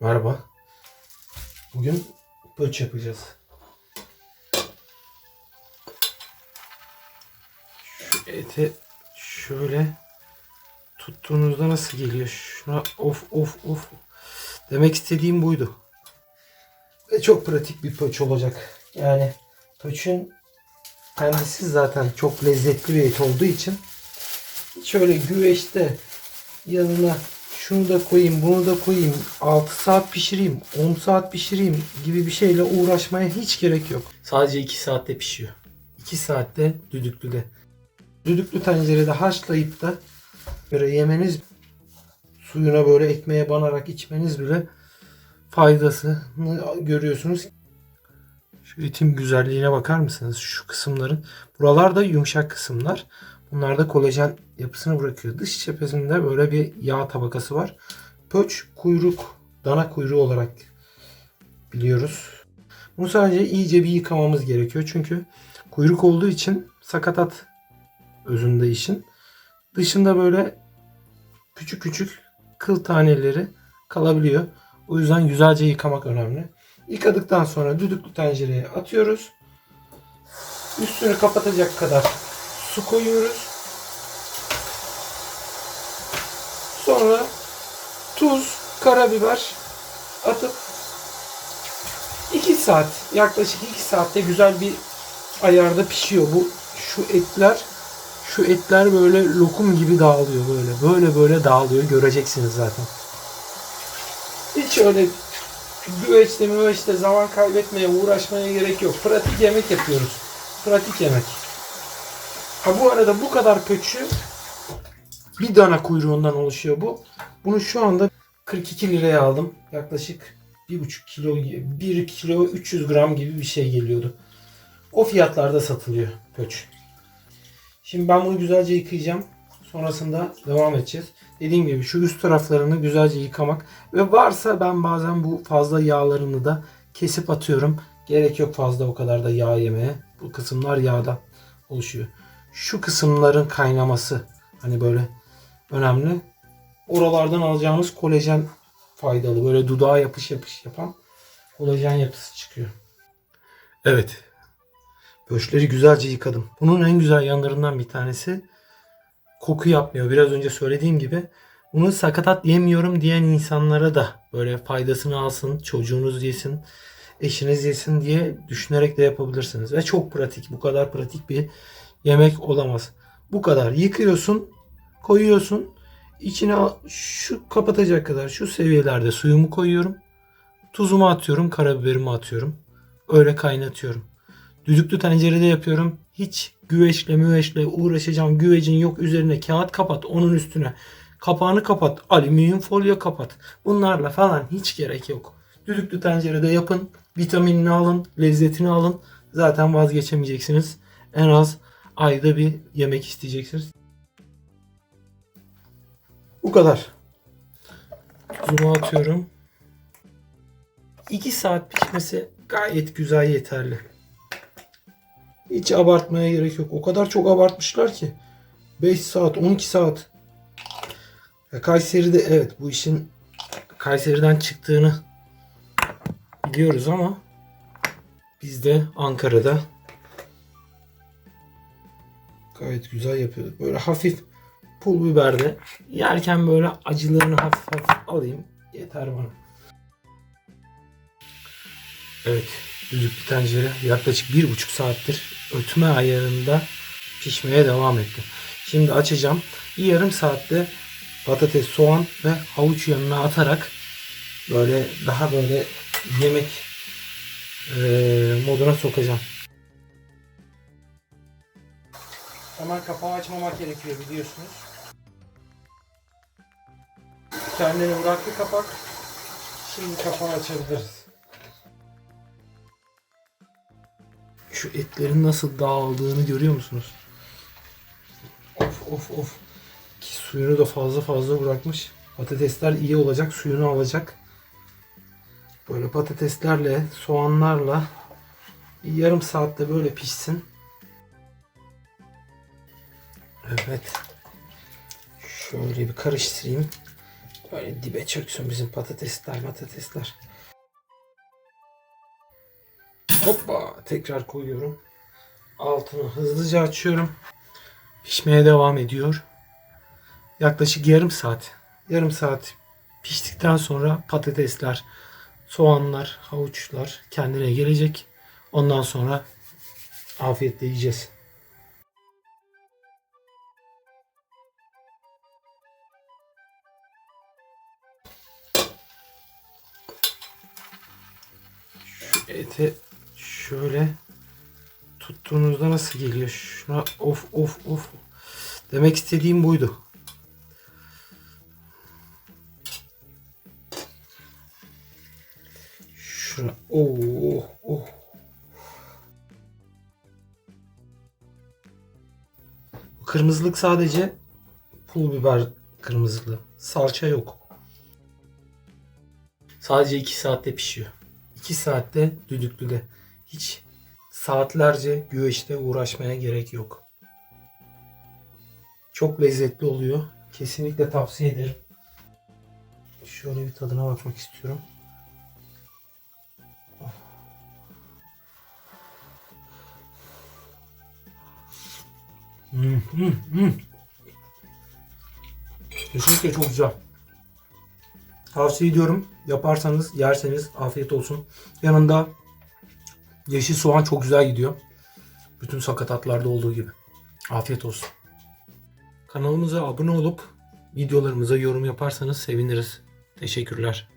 Merhaba. Bugün pöç yapacağız. Şu eti şöyle tuttuğunuzda nasıl geliyor? Şuna of of of. Demek istediğim buydu. Ve çok pratik bir pöç olacak. Yani pöçün kendisi zaten çok lezzetli bir et olduğu için şöyle güveçte yanına şunu da koyayım, bunu da koyayım, 6 saat pişireyim, 10 saat pişireyim gibi bir şeyle uğraşmaya hiç gerek yok. Sadece 2 saatte pişiyor. 2 saatte düdüklüde. Düdüklü tencerede haşlayıp da böyle yemeniz suyuna böyle ekmeğe banarak içmeniz bile faydasını görüyorsunuz. Şu etin güzelliğine bakar mısınız? Şu kısımların. Buralar da yumuşak kısımlar. Bunlar da kolajen yapısını bırakıyor. Dış cephesinde böyle bir yağ tabakası var. Pöç kuyruk, dana kuyruğu olarak biliyoruz. Bunu sadece iyice bir yıkamamız gerekiyor. Çünkü kuyruk olduğu için sakatat özünde işin. Dışında böyle küçük küçük kıl taneleri kalabiliyor. O yüzden güzelce yıkamak önemli. Yıkadıktan sonra düdüklü tencereye atıyoruz. Üstünü kapatacak kadar su koyuyoruz. Sonra tuz, karabiber atıp 2 saat yaklaşık 2 saatte güzel bir ayarda pişiyor bu şu etler şu etler böyle lokum gibi dağılıyor böyle böyle böyle dağılıyor göreceksiniz zaten. Hiç öyle güveçte müveçte zaman kaybetmeye uğraşmaya gerek yok. Pratik yemek yapıyoruz. Pratik yemek. Ha bu arada bu kadar pöçü bir dana kuyruğundan oluşuyor bu. Bunu şu anda 42 liraya aldım. Yaklaşık 1,5 kilo, 1 kilo 300 gram gibi bir şey geliyordu. O fiyatlarda satılıyor pöç. Şimdi ben bunu güzelce yıkayacağım. Sonrasında devam edeceğiz. Dediğim gibi şu üst taraflarını güzelce yıkamak ve varsa ben bazen bu fazla yağlarını da kesip atıyorum. Gerek yok fazla o kadar da yağ yemeye. Bu kısımlar yağda oluşuyor. Şu kısımların kaynaması hani böyle önemli. Oralardan alacağımız kolajen faydalı. Böyle dudağa yapış yapış yapan kolajen yapısı çıkıyor. Evet. Böşleri güzelce yıkadım. Bunun en güzel yanlarından bir tanesi koku yapmıyor. Biraz önce söylediğim gibi bunu sakatat yemiyorum diyen insanlara da böyle faydasını alsın, çocuğunuz yesin, eşiniz yesin diye düşünerek de yapabilirsiniz. Ve çok pratik. Bu kadar pratik bir yemek olamaz. Bu kadar. Yıkıyorsun, koyuyorsun. İçine şu kapatacak kadar şu seviyelerde suyumu koyuyorum. Tuzumu atıyorum, karabiberimi atıyorum. Öyle kaynatıyorum. Düdüklü tencerede yapıyorum. Hiç güveçle müveçle uğraşacağım. Güvecin yok üzerine kağıt kapat. Onun üstüne kapağını kapat. Alüminyum folyo kapat. Bunlarla falan hiç gerek yok. Düdüklü tencerede yapın. Vitaminini alın. Lezzetini alın. Zaten vazgeçemeyeceksiniz. En az ayda bir yemek isteyeceksiniz. Bu kadar. Tuzumu atıyorum. 2 saat pişmesi gayet güzel yeterli. Hiç abartmaya gerek yok. O kadar çok abartmışlar ki. 5 saat, 12 saat. Kayseri'de evet bu işin Kayseri'den çıktığını biliyoruz ama biz de Ankara'da gayet güzel yapıyoruz. Böyle hafif pul biberde yerken böyle acılarını hafif hafif alayım. Yeter bana. Evet. Düdüklü tencere yaklaşık bir buçuk saattir ötme ayarında pişmeye devam etti. Şimdi açacağım. Bir yarım saatte patates, soğan ve havuç yanına atarak böyle daha böyle yemek eee, moduna sokacağım. Hemen kapağı açmamak gerekiyor biliyorsunuz. Kendini bıraktı kapak. Şimdi kapağı açabiliriz. Şu etlerin nasıl dağıldığını görüyor musunuz? Of of of. Ki suyunu da fazla fazla bırakmış. Patatesler iyi olacak, suyunu alacak. Böyle patateslerle, soğanlarla bir yarım saatte böyle pişsin. Evet. Şöyle bir karıştırayım. Böyle dibe çöksün bizim patatesler patatesler. Hoppa tekrar koyuyorum. Altını hızlıca açıyorum. Pişmeye devam ediyor. Yaklaşık yarım saat. Yarım saat piştikten sonra patatesler, soğanlar, havuçlar kendine gelecek. Ondan sonra afiyetle yiyeceğiz. Ete şöyle tuttuğunuzda nasıl geliyor? Şuna of of of. Demek istediğim buydu. Şuna oh oh. Bu Kırmızılık sadece pul biber kırmızılığı. Salça yok. Sadece 2 saatte pişiyor. 2 saatte düdüklüde. Hiç saatlerce güveçte uğraşmaya gerek yok. Çok lezzetli oluyor. Kesinlikle tavsiye ederim. Şöyle bir tadına bakmak istiyorum. Hmm, hmm, hmm. Kesinlikle çok güzel. Tavsiye ediyorum. Yaparsanız, yerseniz afiyet olsun. Yanında yeşil soğan çok güzel gidiyor. Bütün sakatatlarda olduğu gibi. Afiyet olsun. Kanalımıza abone olup videolarımıza yorum yaparsanız seviniriz. Teşekkürler.